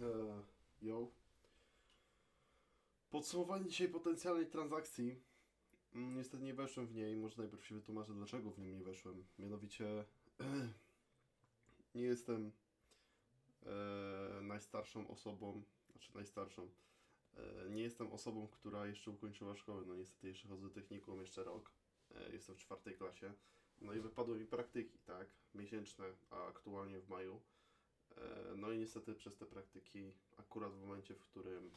E, Yo. Podsumowanie dzisiaj potencjalnej transakcji. Mm, Niestety nie weszłem w niej. Może najpierw się wytłumaczę, dlaczego w nią nie weszłem. Mianowicie nie jestem e, najstarszą osobą, znaczy najstarszą. E, nie jestem osobą, która jeszcze ukończyła szkołę. No niestety jeszcze chodzę technikum jeszcze rok. E, jestem w czwartej klasie. No i wypadły mi praktyki, tak? Miesięczne, a aktualnie w maju. E, No i niestety przez te praktyki, akurat w momencie, w którym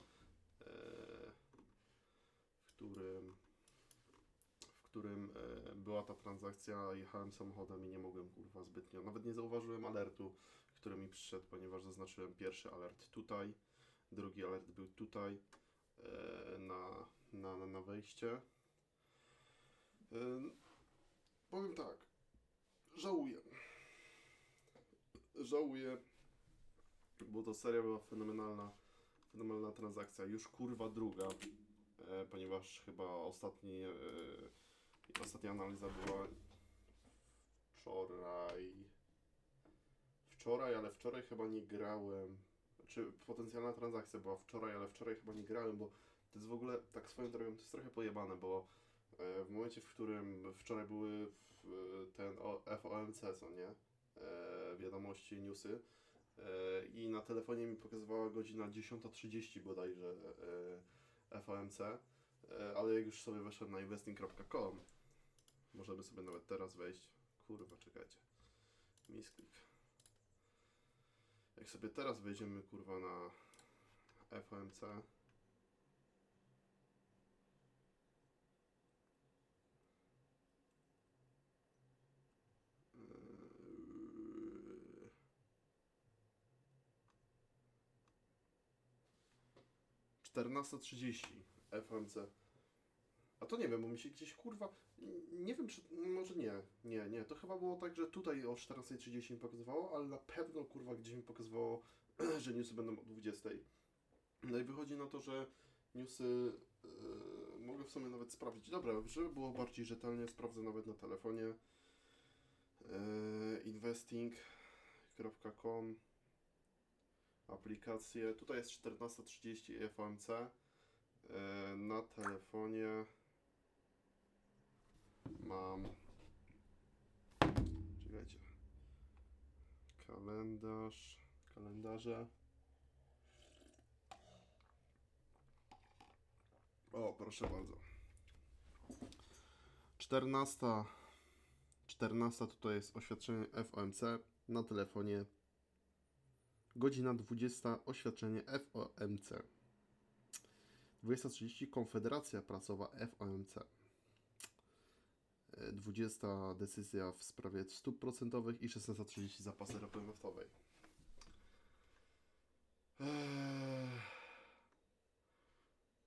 e, w którym w którym e, była ta transakcja, jechałem samochodem i nie mogłem kurwa zbytnio, nawet nie zauważyłem alertu, który mi przyszedł, ponieważ zaznaczyłem pierwszy alert tutaj, drugi alert był tutaj na, na, na- wejście. Powiem tak, żałuję. Żałuję, bo to seria była fenomenalna, fenomenalna transakcja. Już kurwa druga, e, ponieważ chyba ostatni, e, ostatnia analiza była wczoraj. Wczoraj, ale wczoraj chyba nie grałem. Czy potencjalna transakcja była wczoraj, ale wczoraj chyba nie grałem, bo to jest w ogóle, tak swoją drogą, to jest trochę pojebane, bo e, w momencie, w którym wczoraj były w, ten o, FOMC, co nie? E, wiadomości, newsy. E, I na telefonie mi pokazywała godzina 10.30 bodajże e, FOMC. E, ale jak już sobie weszłem na investing.com, możemy sobie nawet teraz wejść. Kurwa, czekajcie. Misklik. Jak sobie teraz wejdziemy kurwa na FOMC. 14.30 FMC. A to nie wiem, bo mi się gdzieś kurwa. Nie wiem, czy. Może nie, nie, nie. To chyba było tak, że tutaj o 14.30 mi pokazywało, ale na pewno kurwa gdzieś mi pokazywało, że newsy będą o 20. No i wychodzi na to, że newsy yy, mogę w sumie nawet sprawdzić. Dobra, żeby było bardziej rzetelnie, sprawdzę nawet na telefonie. Yy, investing.com aplikacje. Tutaj jest 14.30 FOMC. Yy, na telefonie mam. Czekajcie. Kalendarz. Kalendarze. O, proszę bardzo. 14. 14 tutaj jest oświadczenie FOMC na telefonie. Godzina 20 oświadczenie FOMC. 20.30 Konfederacja Pracowa FOMC. E, 20 decyzja w sprawie stóp procentowych i 16.30 zapasy ropy naftowej. Eee,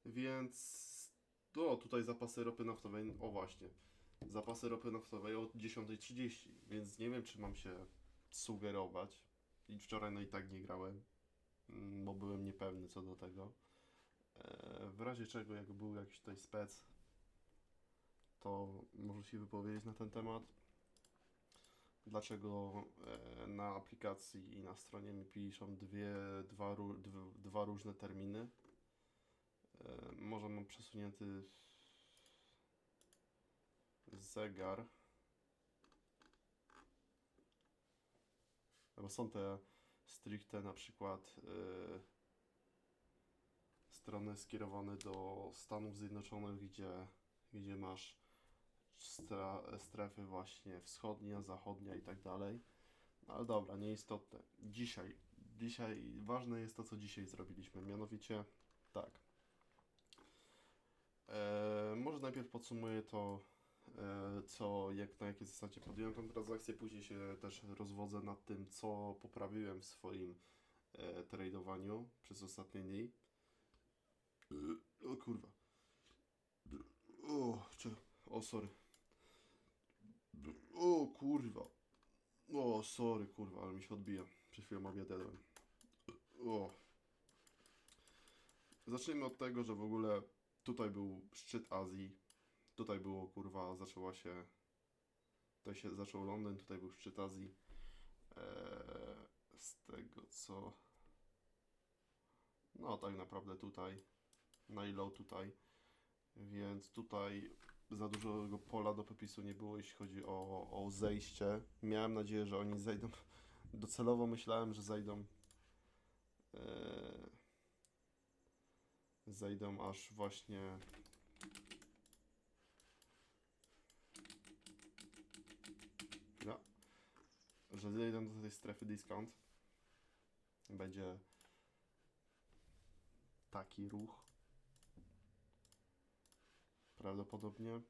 więc o, tutaj zapasy ropy naftowej, o właśnie, zapasy ropy naftowej o 10.30, więc nie wiem, czy mam się sugerować. I wczoraj no i tak nie grałem, mm, bo byłem niepewny co do tego. E, W razie czego, jak był jakiś tutaj spec, to może się wypowiedzieć na ten temat. Dlaczego e, na aplikacji i na stronie mi piszą dwie, dwa, dwa różne terminy. E, Może mam przesunięty zegar. Bo są te stricte na przykład y, strony skierowane do Stanów Zjednoczonych, gdzie, gdzie masz stra, strefy właśnie wschodnia, zachodnia i tak dalej. No Ale dobra, nieistotne. Dzisiaj, dzisiaj ważne jest to, co dzisiaj zrobiliśmy. Mianowicie tak. E, może najpierw podsumuję to, co, jak, na jakiej zasadzie podjąłem tę transakcję, później się też rozwodzę nad tym, co poprawiłem w swoim e, tradowaniu przez ostatnie dni. E, o kurwa. O, czy, o sorry. O kurwa. O, sorry kurwa, ale mi się odbija. Przed chwilą obiadłem. O. Zacznijmy od tego, że w ogóle tutaj był szczyt Azji. Tutaj było kurwa, zaczęła się. Tutaj się zaczął Londyn, tutaj był szczyt Azji. Eee, z tego co. no tak naprawdę tutaj, na low tutaj, więc tutaj za dużego pola do popisu nie było, jeśli chodzi o, o zejście. Miałem nadzieję, że oni zejdą, docelowo myślałem, że zejdą, e, zejdą aż właśnie że zejdą do tej strefy discount. Będzie taki ruch. Prawdopodobnie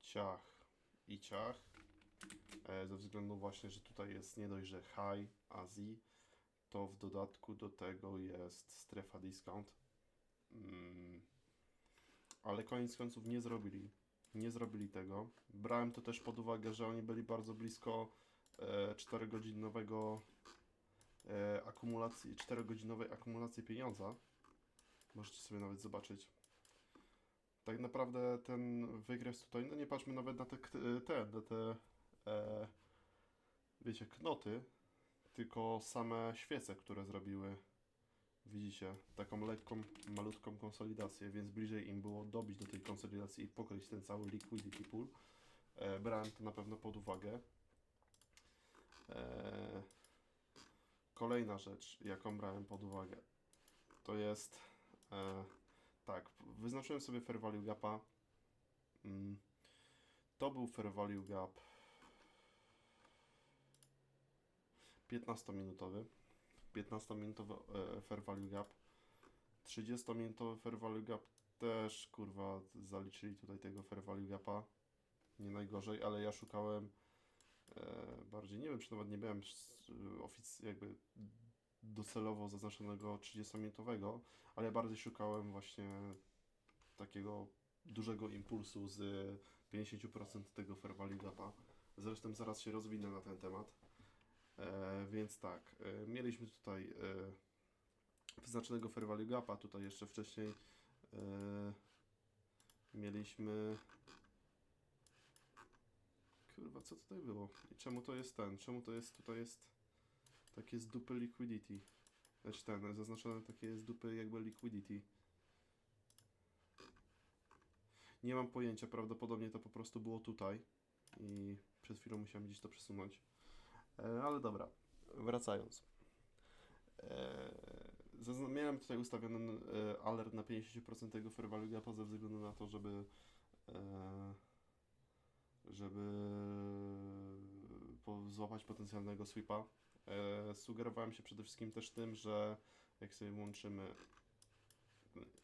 ciach i ciach. E, ze względu właśnie, że tutaj jest nie dość, że high Azji, to w dodatku do tego jest strefa discount. Mm. Ale koniec końców nie zrobili. Nie zrobili tego. Brałem to też pod uwagę, że oni byli bardzo blisko 4-godzinowego e, akumulacji, 4-godzinowej akumulacji pieniądza. Możecie sobie nawet zobaczyć. Tak naprawdę ten wykres tutaj, no nie patrzmy nawet na te, k- te, na te e, wiecie, knoty, tylko same świece, które zrobiły, widzicie, taką lekką, malutką konsolidację, więc bliżej im było dobić do tej konsolidacji i pokryć ten cały liquidity pool. E, brałem to na pewno pod uwagę. E, kolejna rzecz, jaką brałem pod uwagę, to jest e, tak, wyznaczyłem sobie fair value gapa. Mm, to był fair value gap 15-minutowy. 15-minutowy e, fair value gap. 30-minutowy fair value gap też kurwa zaliczyli tutaj tego fair value gapa. Nie najgorzej, ale ja szukałem bardziej, nie wiem czy nawet nie miałem ofic- jakby docelowo zaznaczonego 30-minutowego, ale bardziej szukałem właśnie takiego dużego impulsu z 50% tego value gapa. Zresztą zaraz się rozwinę na ten temat. E, więc tak, e, mieliśmy tutaj e, wyznaczonego fair gapa, tutaj jeszcze wcześniej e, mieliśmy kurwa, co tutaj było? I czemu to jest ten? Czemu to jest, tutaj jest takie z dupy liquidity? Znaczy ten, zaznaczone takie z dupy jakby liquidity. Nie mam pojęcia, prawdopodobnie to po prostu było tutaj i przed chwilą musiałem gdzieś to przesunąć. E, ale dobra, wracając. E, miałem tutaj ustawiony e, alert na 50% tego fair value gapa ze względu na to, żeby e, żeby złapać potencjalnego sweepa. E, sugerowałem się przede wszystkim też tym, że jak sobie włączymy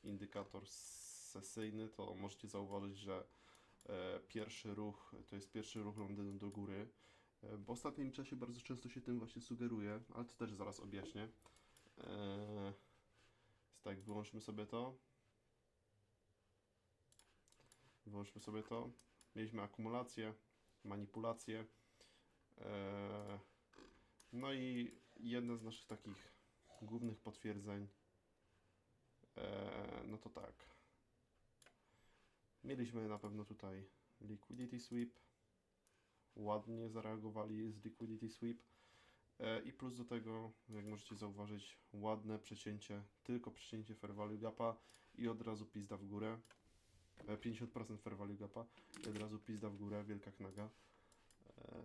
indykator sesyjny, to możecie zauważyć, że e, pierwszy ruch to jest pierwszy ruch Londynu do góry. E, w ostatnim czasie bardzo często się tym właśnie sugeruje, ale to też zaraz objaśnię. Więc tak, wyłączmy sobie to. Wyłączmy sobie to. Mieliśmy akumulację, manipulację. E, no i jedno z naszych takich głównych potwierdzeń, e, no to tak. Mieliśmy na pewno tutaj liquidity sweep. Ładnie zareagowali z liquidity sweep. E, I plus do tego, jak możecie zauważyć, ładne przecięcie, tylko przecięcie fair value gapa i od razu pizda w górę. E, 50% fair value gapa i od razu pizda w górę, wielka knaga. E,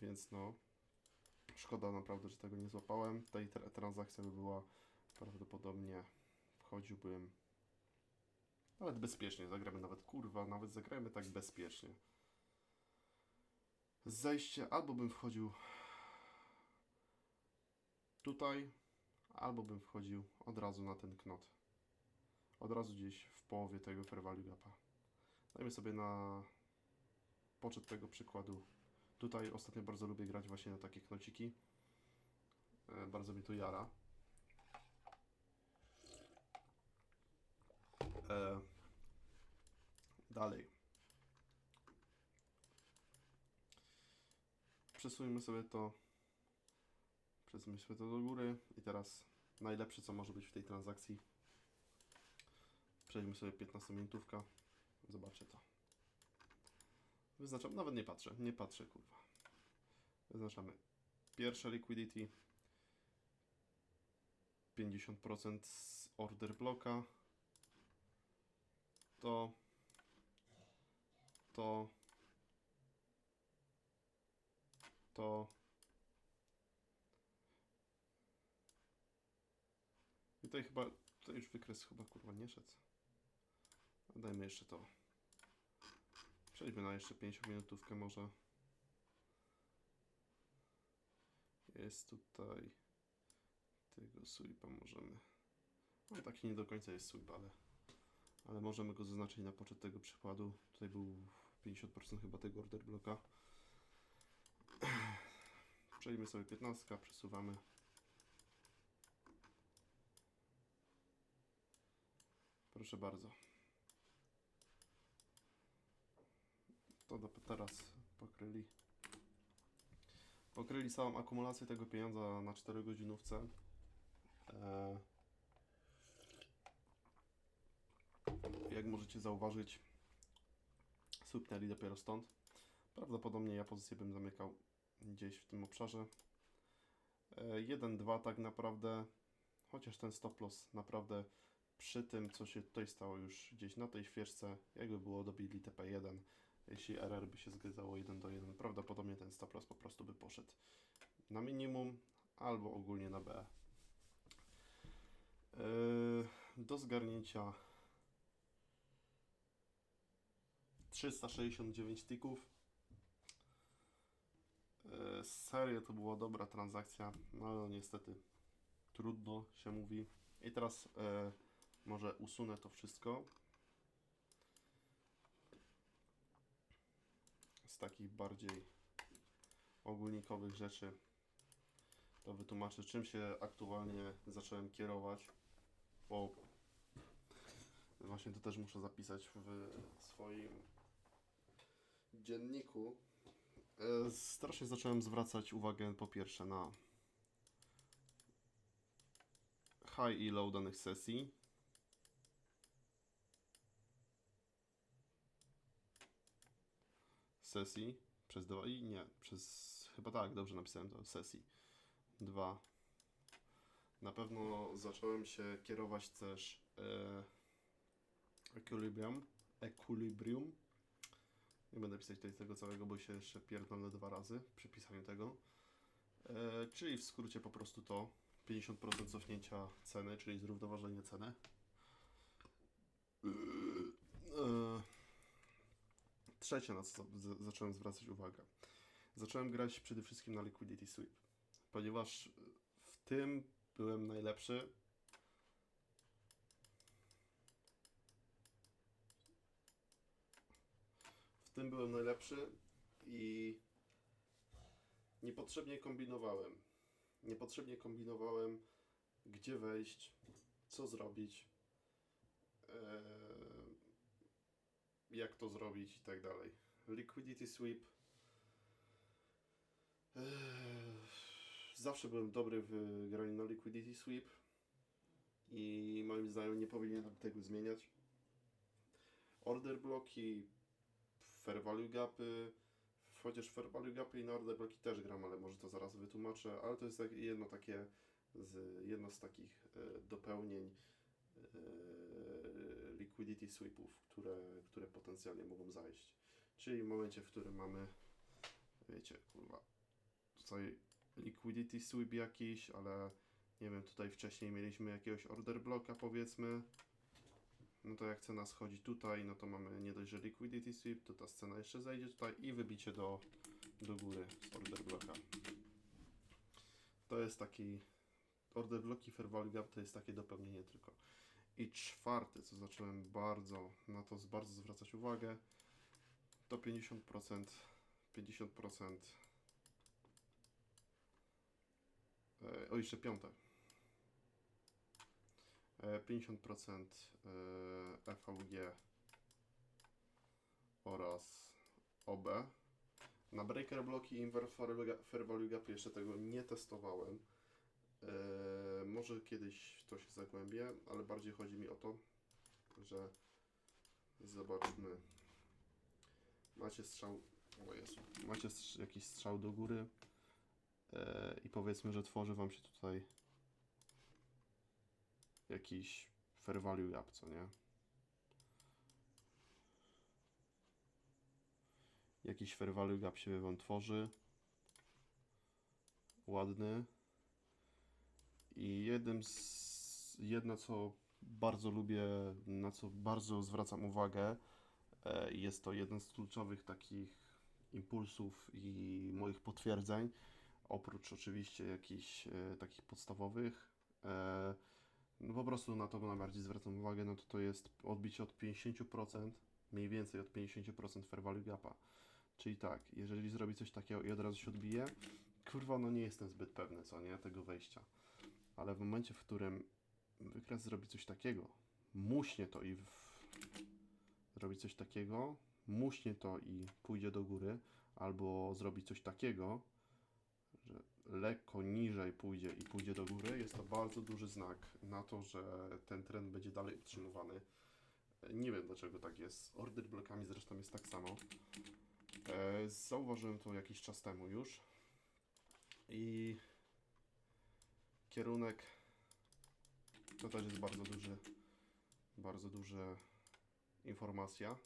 więc no, szkoda naprawdę, że tego nie złapałem. Ta tra- transakcja by była prawdopodobnie, wchodziłbym nawet bezpiecznie, zagramy nawet, kurwa, nawet zagrajmy tak bezpiecznie. Zejście, albo bym wchodził tutaj, albo bym wchodził od razu na ten knot. Od razu gdzieś w połowie tego fair value gapa. Dajmy sobie na poczet tego przykładu. Tutaj ostatnio bardzo lubię grać właśnie na takie knociki. E, Bardzo mi to jara. E, dalej. Przesuńmy sobie to. Przesuńmy to do góry. I teraz najlepsze co może być w tej transakcji. Przejdźmy sobie 15 minutówka. Zobaczcie to. Wyznaczam, nawet nie patrzę, nie patrzę kurwa. Wyznaczamy pierwsze liquidity. 50% z order bloka. To. To. To. I tutaj chyba, tutaj już wykres chyba kurwa nie szedł. Dajmy jeszcze to. Przejdźmy na jeszcze 5 minutówkę może. Jest tutaj tego sweepa możemy. No taki nie do końca jest sweep, ale, ale możemy go zaznaczyć na poczet tego przykładu. Tutaj był 50% chyba tego order bloka. Przejdźmy sobie 15, przesuwamy. Proszę bardzo. To do, teraz pokryli. Pokryli całą akumulację tego pieniądza na 4 godzinówce. Eee, jak możecie zauważyć, słupnęli dopiero stąd. Prawdopodobnie ja pozycję bym zamykał gdzieś w tym obszarze. 1-2 tak naprawdę, chociaż ten stop loss naprawdę przy tym, co się tutaj stało już gdzieś na tej świeżce, jakby było dobili TP1, jeśli RR by się zgadzało 1 do 1, prawdopodobnie ten stop loss po prostu by poszedł na minimum albo ogólnie na B. Yy, do zgarnięcia 369 tików. Yy, serio to była dobra transakcja, no ale niestety trudno się mówi. I teraz yy, może usunę to wszystko. Takich bardziej ogólnikowych rzeczy to wytłumaczę, czym się aktualnie zacząłem kierować, bo właśnie to też muszę zapisać w swoim dzienniku. E, Strasznie zacząłem zwracać uwagę po pierwsze na high i low danych sesji. Sesji przez dwa i nie, przez chyba tak, dobrze napisałem to, sesji. Dwa. Na pewno zacząłem się kierować też e, equilibrium. Equilibrium. Nie będę pisać tutaj tego całego, bo się jeszcze pierdolę dwa razy przy pisaniu tego. E, czyli w skrócie po prostu to 50% cofnięcia ceny, czyli zrównoważenie ceny. E, trzecie, na co zacząłem zwracać uwagę. Zacząłem grać przede wszystkim na Liquidity Sweep, ponieważ w tym byłem najlepszy. W tym byłem najlepszy i niepotrzebnie kombinowałem. Niepotrzebnie kombinowałem, gdzie wejść, co zrobić, eee, jak to zrobić i tak dalej. Liquidity Sweep. Zawsze byłem dobry w graniu na Liquidity Sweep i moim zdaniem nie powinienem tego zmieniać. Order bloki, fair value gapy, chociaż fair value gapy i na order bloki też gram, ale może to zaraz wytłumaczę, ale to jest tak, jedno takie z, jedno z takich e, dopełnień e, liquidity sweepów, które, które potencjalnie mogą zajść. Czyli w momencie, w którym mamy, wiecie, kurwa, tutaj liquidity sweep jakiś, ale nie wiem, tutaj wcześniej mieliśmy jakiegoś order bloka powiedzmy, no to jak cena schodzi tutaj, no to mamy nie dość, że liquidity sweep, to ta scena jeszcze zejdzie tutaj i wybicie do, do góry z order bloka. To jest taki order bloki fair value gap to jest takie dopełnienie tylko. I czwarty, co zacząłem bardzo na to bardzo zwracać uwagę, to 50%, 50%, e, o jeszcze piąte, e, 50% e, FVG oraz OB. Na breaker bloki i inverse fair ga- fair value gap jeszcze tego nie testowałem. E, może kiedyś w to się zagłębię, ale bardziej chodzi mi o to, że zobaczmy. Macie strzał. O Jezu, macie jakiś strzał do góry e, i powiedzmy, że tworzy Wam się tutaj jakiś fair value gap, co nie? Jakiś fair value gap się wam tworzy. Ładny. I jednym z, jedno, co bardzo lubię, na co bardzo zwracam uwagę, e, jest to jeden z kluczowych takich impulsów i moich potwierdzeń, oprócz oczywiście jakichś e, takich podstawowych. E, no po prostu na to najbardziej zwracam uwagę, no to to jest odbicie od 50%, mniej więcej od 50% fair value gapa. Czyli tak, jeżeli zrobi coś takiego i od razu się odbije, kurwa, no nie jestem zbyt pewny, co nie, tego wejścia. Ale w momencie, w którym wykres zrobi coś takiego, muśnie to i w... zrobi coś takiego, muśnie to i pójdzie do góry, albo zrobi coś takiego, że lekko niżej pójdzie i pójdzie do góry, jest to bardzo duży znak na to, że ten trend będzie dalej utrzymywany. Nie wiem dlaczego tak jest. Order blokami zresztą jest tak samo. E, zauważyłem to jakiś czas temu już. I kierunek to też jest bardzo duży, bardzo duża informacja.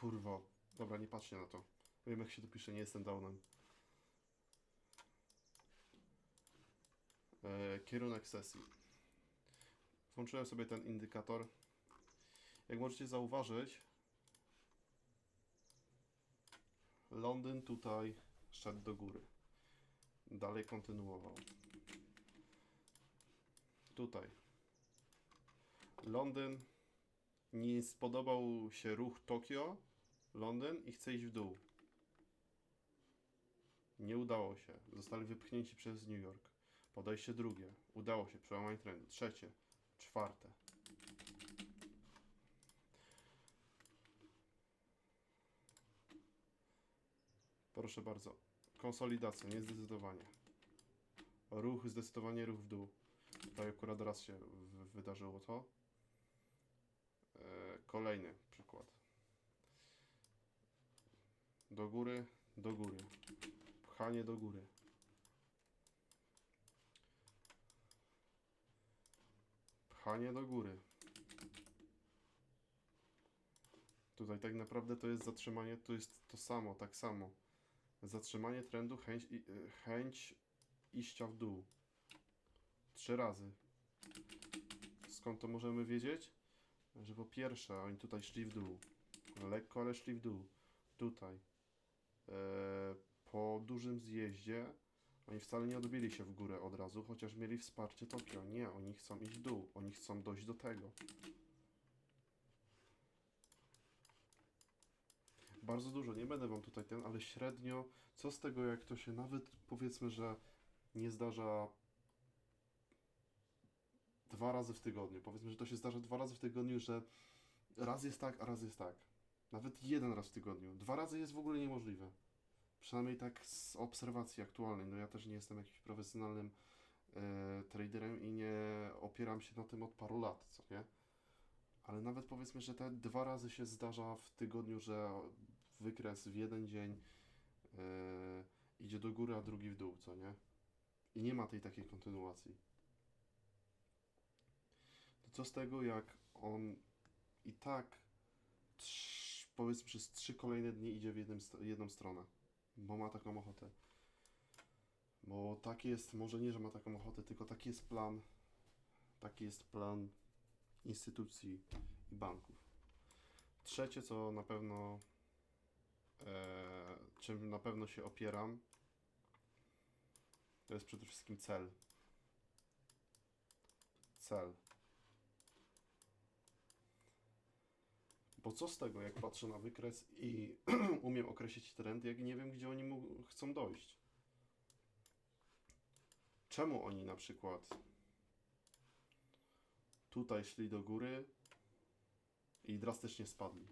Kurwa, dobra, nie patrzcie na to. Wiem jak się to pisze, nie jestem downem. E, kierunek sesji. Włączyłem sobie ten indykator. Jak możecie zauważyć, Londyn tutaj szedł do góry. Dalej kontynuował. Tutaj. Londyn nie spodobał się ruch Tokio, Londyn i chce iść w dół. Nie udało się. Zostali wypchnięci przez New York. Podejście drugie. Udało się. Przełamanie trendu. Trzecie. Czwarte. Proszę bardzo. Konsolidacja, nie zdecydowanie. Ruch, zdecydowanie ruch w dół. Tutaj akurat raz się wydarzyło to. E, kolejny przykład. Do góry, do góry. Pchanie do góry. Pchanie do góry. Tutaj tak naprawdę to jest zatrzymanie, to jest to samo, tak samo. Zatrzymanie trendu, chęć, y, chęć iścia w dół. Trzy razy. Skąd to możemy wiedzieć? Że po pierwsze, oni tutaj szli w dół. Lekko, ale szli w dół. Tutaj. E, po dużym zjeździe oni wcale nie odbili się w górę od razu, chociaż mieli wsparcie Tokio. Nie, oni chcą iść w dół. Oni chcą dojść do tego. Bardzo dużo, nie będę wam tutaj ten, ale średnio, co z tego jak to się nawet powiedzmy, że nie zdarza dwa razy w tygodniu. Powiedzmy, że to się zdarza dwa razy w tygodniu, że raz jest tak, a raz jest tak. Nawet jeden raz w tygodniu. Dwa razy jest w ogóle niemożliwe. Przynajmniej tak z obserwacji aktualnej. No ja też nie jestem jakimś profesjonalnym e, traderem i nie opieram się na tym od paru lat, co nie? Ale nawet powiedzmy, że te dwa razy się zdarza w tygodniu, że wykres w jeden dzień e, idzie do góry, a drugi w dół, co nie? I nie ma tej takiej kontynuacji. To co z tego, jak on i tak trz, powiedzmy przez trzy kolejne dni idzie w jednym, jedną stronę, bo ma taką ochotę. Bo taki jest, może nie, że ma taką ochotę, tylko taki jest plan, taki jest plan instytucji i banków. Trzecie, co na pewno, czym na pewno się opieram, to jest przede wszystkim cel. Cel. Bo co z tego, jak patrzę na wykres i umiem określić trend, jak nie wiem, gdzie oni chcą dojść? Czemu oni na przykład tutaj szli do góry i drastycznie spadli?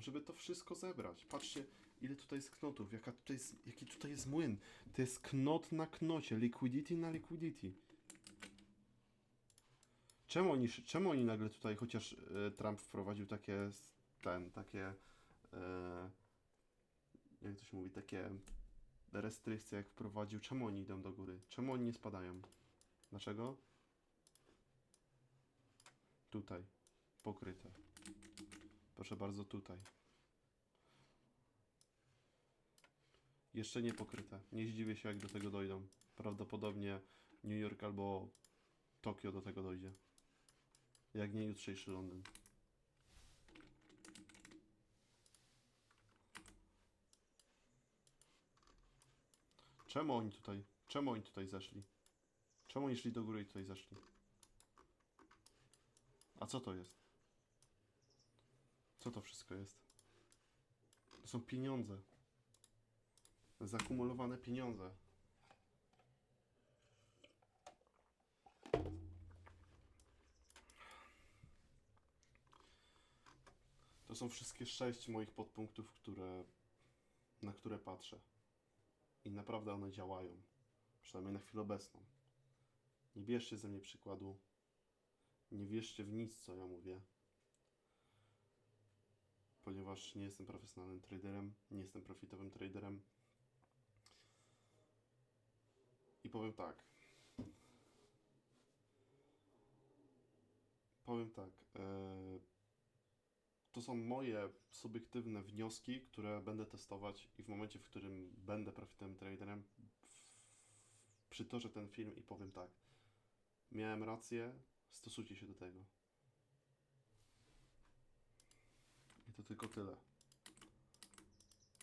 Żeby to wszystko zebrać. Patrzcie, ile tutaj jest knotów, jaka tutaj jest, jaki tutaj jest młyn. To jest knot na knocie, liquidity na liquidity. Czemu oni, czemu oni nagle tutaj, chociaż e, Trump wprowadził takie, ten, takie, e, jak to się mówi, takie restrykcje jak wprowadził, czemu oni idą do góry? Czemu oni nie spadają? Dlaczego? Tutaj. Pokryte. Proszę bardzo, tutaj. Jeszcze nie pokryte. Nie zdziwię się, jak do tego dojdą. Prawdopodobnie New York albo Tokio do tego dojdzie. Jak nie jutrzejszy Londyn. Czemu oni tutaj? Czemu oni tutaj zeszli? Czemu oni szli do góry i tutaj zeszli? A co to jest? Co to wszystko jest? To są pieniądze. Zakumulowane pieniądze. To są wszystkie sześć moich podpunktów, które, na które patrzę. I naprawdę one działają. Przynajmniej na chwilę obecną. Nie bierzcie ze mnie przykładu. Nie wierzcie w nic, co ja mówię. Ponieważ nie jestem profesjonalnym traderem, nie jestem profitowym traderem. I powiem tak. Powiem tak. e, to są moje subiektywne wnioski, które będę testować i w momencie, w którym będę profitowym traderem, przytoczę ten film i powiem tak. Miałem rację, stosujcie się do tego. I to tylko tyle.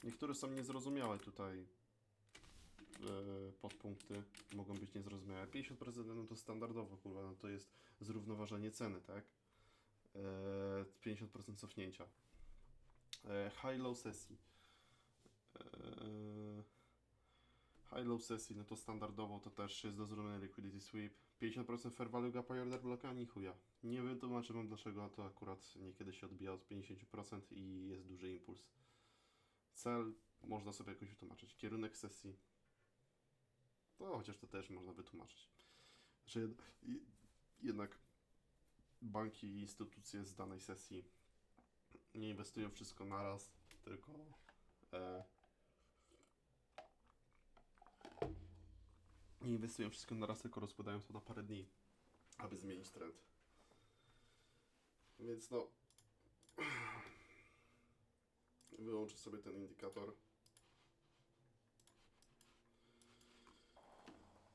Niektóre są niezrozumiałe tutaj. e, podpunkty mogą być niezrozumiałe. 50% no to standardowo, kurwa, no to jest zrównoważenie ceny, tak? E, 50% cofnięcia. E, High-low sesji. E, High-low sesji, no to standardowo to też jest do zrobienia liquidity sweep. 50% fair value gapa i order blocka, ni chuja. Nie wytłumaczę wam dlaczego to akurat niekiedy się odbija od 50% i jest duży impuls. Cel można sobie jakoś wytłumaczyć. Kierunek sesji. To chociaż to też można wytłumaczyć. I- jednak banki i instytucje z danej sesji nie inwestują wszystko naraz, tylko e, nie inwestują wszystko naraz, tylko rozkładają to na parę dni, aby zmienić trend. Więc no, wyłączę sobie ten indikator.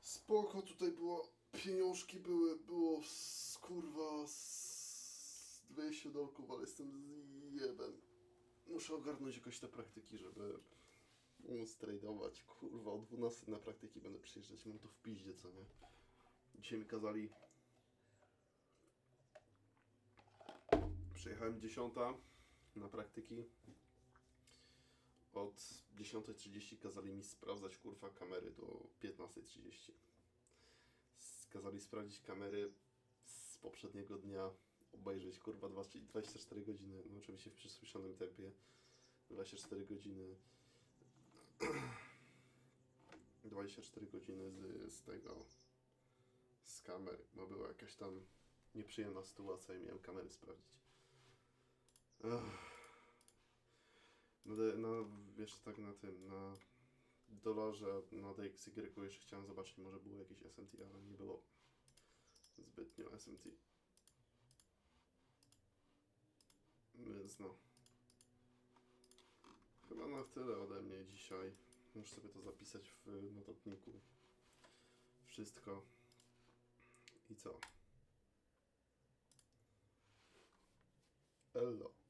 Spoko, tutaj było, pieniążki były, było z, kurwa z 200 dolków, ale jestem zjebem. Muszę ogarnąć jakoś te praktyki, żeby móc tradeować. Kurwa, o 12 na praktyki będę przyjeżdżać, mam to w piździe, co nie? Dzisiaj mi kazali... Przyjechałem 10 na praktyki. Od 10.30 kazali mi sprawdzać kurwa kamery do 15.30. S- Kazali sprawdzić kamery z poprzedniego dnia, obejrzeć kurwa 20 24 godziny, no oczywiście w przyspieszonym tempie. 24 godziny. 24 godziny z, z tego z kamer, bo była jakaś tam nieprzyjemna sytuacja i miałem kamery sprawdzić. No, de- no jeszcze tak na tym, na dolarze, na DXY jeszcze chciałem zobaczyć, może było jakieś SMT, ale nie było zbytnio SMT. Więc no. Chyba na tyle ode mnie dzisiaj. Muszę sobie to zapisać w notatniku. Wszystko. I co? Elo.